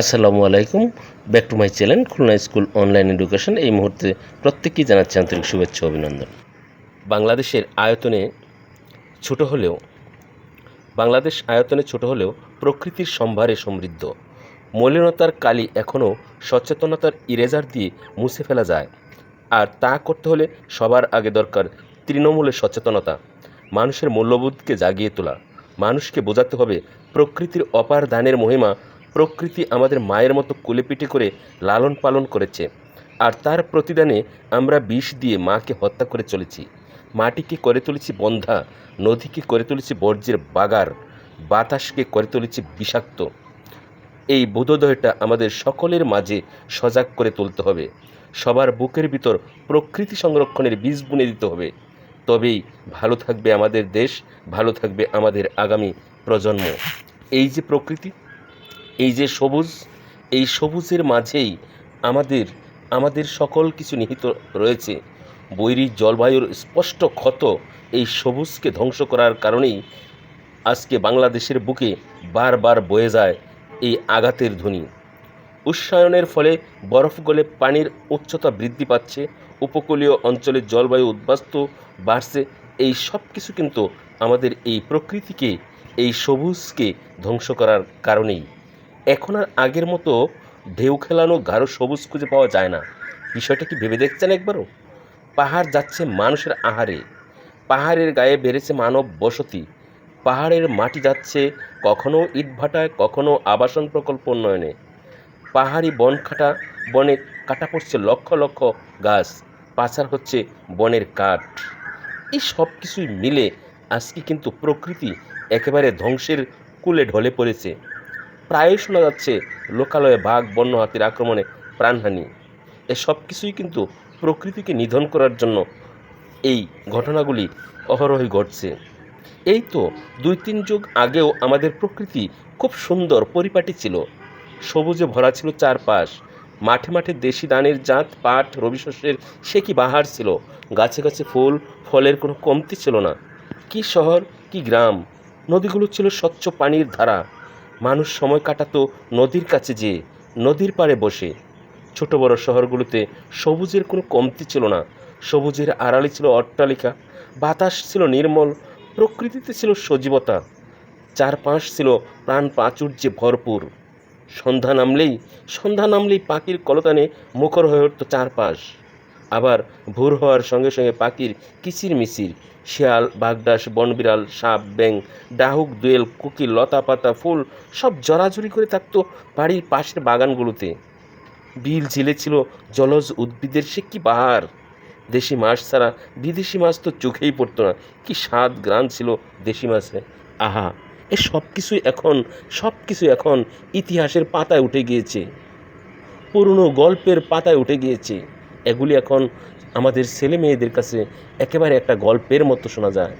আসসালামু আলাইকুম। Back to my channel Khulna school online education এই মুহূর্তে প্রত্যেককেই জানাচ্ছি আন্তরিক শুভেচ্ছা অভিনন্দন। বাংলাদেশের আয়তনে ছোট হলেও, বাংলাদেশ আয়তনে ছোট হলেও প্রকৃতির সম্ভারে সমৃদ্ধ। মলিনতার কালি এখনও সচেতনতার ইরেজার দিয়ে মুছে ফেলা যায়। আর তা করতে হলে সবার আগে দরকার তৃণমূলের সচেতনতা, মানুষের মূল্যবোধকে জাগিয়ে তোলা। মানুষকে বোঝাতে হবে প্রকৃতির অপার দানের মহিমা প্রকৃতি আমাদের মায়ের মতো কোলেপিটে করে লালন পালন করেছে। আর তার প্রতিদানে আমরা বিষ দিয়ে মাকে হত্যা করে চলেছি। মাটিকে করে তুলেছি বন্ধা, নদীকে করে তুলেছি বর্জ্যের বাগার, বাতাসকে করে তুলেছি বিষাক্ত। এই বোধোদয়টা আমাদের সকলের মাঝে সজাগ করে তুলতে হবে। সবার বুকের ভিতর প্রকৃতি সংরক্ষণের বীজ বুনে দিতে হবে। তবেই ভালো থাকবে আমাদের দেশ, ভালো থাকবে আমাদের আগামী প্রজন্ম। এই যে প্রকৃতি এই যে সবুজ, এই সবুজের মাঝেই আমাদের আমাদের সকল কিছু নিহিত রয়েছে। বৈরী জলবায়ুর স্পষ্ট ক্ষত এই সবুজকে ধ্বংস করার কারণেই আজকে বাংলাদেশের বুকে বারবার বয়ে যায় এই আঘাতের ধ্বনি। উষ্ণায়নের ফলে বরফ গলে পানির উচ্চতা বৃদ্ধি পাচ্ছে, উপকূলীয় অঞ্চলের জলবায়ু উদ্বাস্তু বাড়ছে, এই সব কিছু কিন্তু আমাদের এই প্রকৃতিকে, এই সবুজকে ধ্বংস করার কারণেই। এখন আর আগের মতো ঢেউ খেলানো গাঢ় সবুজ খুঁজে পাওয়া যায় না। বিষয়টা কি ভেবে দেখছেন একবারও? পাহাড় যাচ্ছে মানুষের আহারে। পাহাড়ের গায়ে বেড়েছে মানব বসতি। পাহাড়ের মাটি যাচ্ছে কখনো ইটভাটায় কখনো আবাসন প্রকল্প উন্নয়নে। পাহাড়ি বন কাটা বনে কাটা পড়ছে লক্ষ লক্ষ গাছ। পাচার হচ্ছে বনের কাঠ। এই সব কিছুই মিলে আজকে কিন্তু প্রকৃতি একেবারে ধ্বংসের কুলে ঢলে পড়েছে। প্রায়ই শোনা যাচ্ছে, লোকালয়ে বাঘ, বন্য হাতির আক্রমণে প্রাণহানি। এসব কিছুই কিন্তু প্রকৃতিকে নিধন করার জন্য এই ঘটনাগুলি অহরহই ঘটছে। এই তো দুই তিন যুগ আগেও আমাদের প্রকৃতি খুব সুন্দর পরিপাটি ছিল। সবুজে ভরা ছিল চারপাশ। মাঠে মাঠে দেশি দানের জাত, পাট, রবি শস্যের সে কি বাহার ছিল? গাছে গাছে ফুল, ফলের কোনো কমতি ছিল না। কি শহর, কি গ্রাম? নদীগুলো ছিল স্বচ্ছ পানির ধারা। মানুষ সময় কাটাতো নদীর কাছে যেয়ে, নদীর পাড়ে বসে। ছোট বড় শহরগুলোতে সবুজের কোনো কমতি ছিল না। সবুজের আড়ালে ছিল অট্টালিকা, বাতাস ছিল নির্মল, প্রকৃতিতে ছিল সজীবতা। চারপাশ ছিল প্রাণ প্রাচুর্যে ভরপুর। সন্ধ্যা নামলেই সন্ধ্যা নামলেই পাখির কলতানে মুখর হয়ে উঠত চারপাশ। আবার ভোর হওয়ার সঙ্গে সঙ্গে পাখির কিচির মিচির, শিয়াল বাগডাস বনবিড়াল, সাপ ব্যাং ডাহুক, দোয়েল কুকি লতা পাতা, ফুল সব জড়াজড়ি করে থাকতো বাড়ির পাশের বাগানগুলোতে। বিল ঝিলে ছিল জলজ উদ্ভিদের সে কি বাহার? দেশি মাছ ছাড়া বিদেশি মাছ তো চোখেই পড়তো না। কি স্বাদ গ্রান ছিল দেশি মাছে। আহা, এ সব কিছুই এখন, সব কিছু এখন ইতিহাসের পাতায় উঠে গিয়েছে। পুরনো গল্পের পাতায় উঠে গিয়েছে। এগুলি এখন আমাদের ছেলে মেয়েদের কাছে একেবারে একটা গল্পের মতো শোনা যায়।